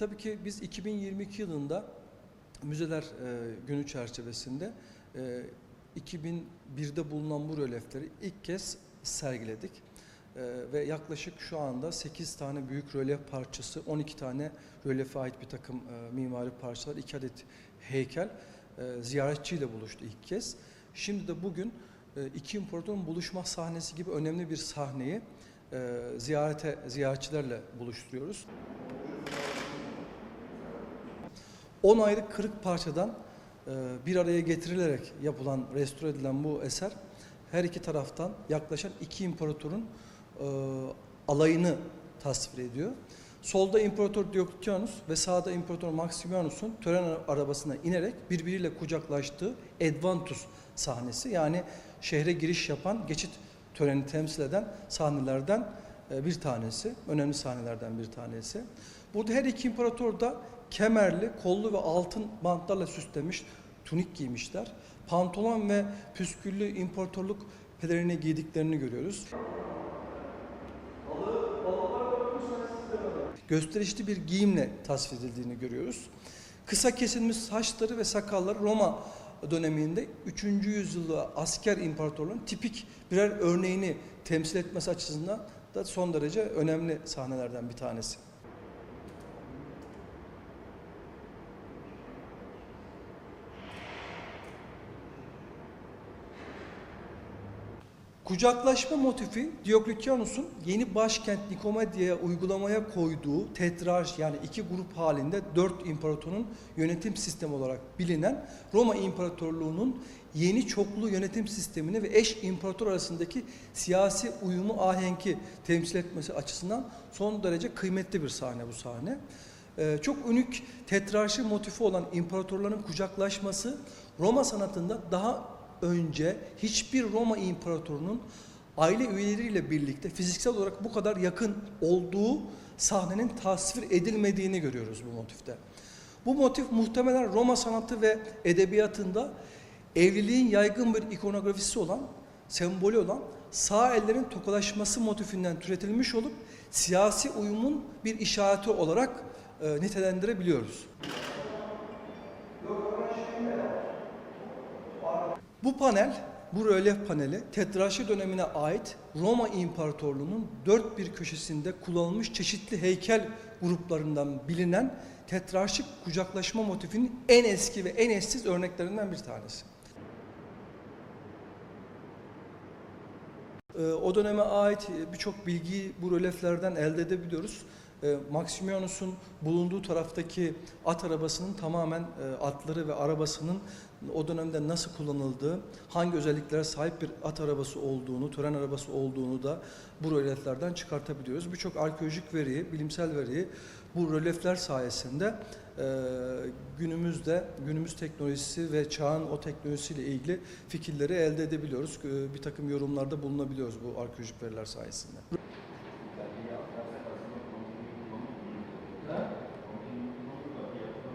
tabii ki biz 2022 yılında Müzeler e, Günü çerçevesinde e, 2001'de bulunan bu rölyefleri ilk kez sergiledik. E, ve yaklaşık şu anda 8 tane büyük rölyef parçası, 12 tane rölyefe ait bir takım e, mimari parçalar, 2 adet heykel e, ziyaretçiyle buluştu ilk kez. Şimdi de bugün e, iki imparatorun buluşma sahnesi gibi önemli bir sahneyi e, ziyarete ziyaretçilerle buluşturuyoruz. 10 ayrı kırık parçadan e, bir araya getirilerek yapılan, restore edilen bu eser her iki taraftan yaklaşan iki imparatorun e, alayını tasvir ediyor. Solda İmparator Diocletianus ve sağda İmparator Maximianus'un tören arabasına inerek birbiriyle kucaklaştığı Edvantus sahnesi yani şehre giriş yapan geçit töreni temsil eden sahnelerden e, bir tanesi, önemli sahnelerden bir tanesi. Burada her iki imparator da kemerli, kollu ve altın bantlarla süslenmiş tunik giymişler. Pantolon ve püsküllü imparatorluk pelerini giydiklerini görüyoruz. Gösterişli bir giyimle tasvir edildiğini görüyoruz. Kısa kesilmiş saçları ve sakalları Roma döneminde 3. yüzyılda asker imparatorluğun tipik birer örneğini temsil etmesi açısından da son derece önemli sahnelerden bir tanesi. Kucaklaşma motifi Diokletianus'un yeni başkent Nikomedia'ya uygulamaya koyduğu tetrarş yani iki grup halinde dört imparatorun yönetim sistemi olarak bilinen Roma İmparatorluğu'nun yeni çoklu yönetim sistemini ve eş imparator arasındaki siyasi uyumu ahenki temsil etmesi açısından son derece kıymetli bir sahne bu sahne. Ee, çok unik tetrarşi motifi olan imparatorların kucaklaşması Roma sanatında daha önce hiçbir Roma imparatorunun aile üyeleriyle birlikte fiziksel olarak bu kadar yakın olduğu sahnenin tasvir edilmediğini görüyoruz bu motifte. Bu motif muhtemelen Roma sanatı ve edebiyatında evliliğin yaygın bir ikonografisi olan, sembolü olan sağ ellerin tokalaşması motifinden türetilmiş olup siyasi uyumun bir işareti olarak e, nitelendirebiliyoruz. Bu panel, bu rölyef paneli Tetrarşi dönemine ait Roma İmparatorluğu'nun dört bir köşesinde kullanılmış çeşitli heykel gruplarından bilinen tetrarşik kucaklaşma motifinin en eski ve en eşsiz örneklerinden bir tanesi. Ee, O döneme ait birçok bilgiyi bu rölyeflerden elde edebiliyoruz. Ee, Maximianus'un bulunduğu taraftaki at arabasının tamamen e, atları ve arabasının o dönemde nasıl kullanıldığı, hangi özelliklere sahip bir at arabası olduğunu, tören arabası olduğunu da bu rölyeflerden çıkartabiliyoruz. Birçok arkeolojik veriyi, bilimsel veriyi bu rölyefler sayesinde e, günümüzde günümüz teknolojisi ve çağın o teknolojisiyle ilgili fikirleri elde edebiliyoruz. E, Bir takım yorumlarda bulunabiliyoruz bu arkeolojik veriler sayesinde.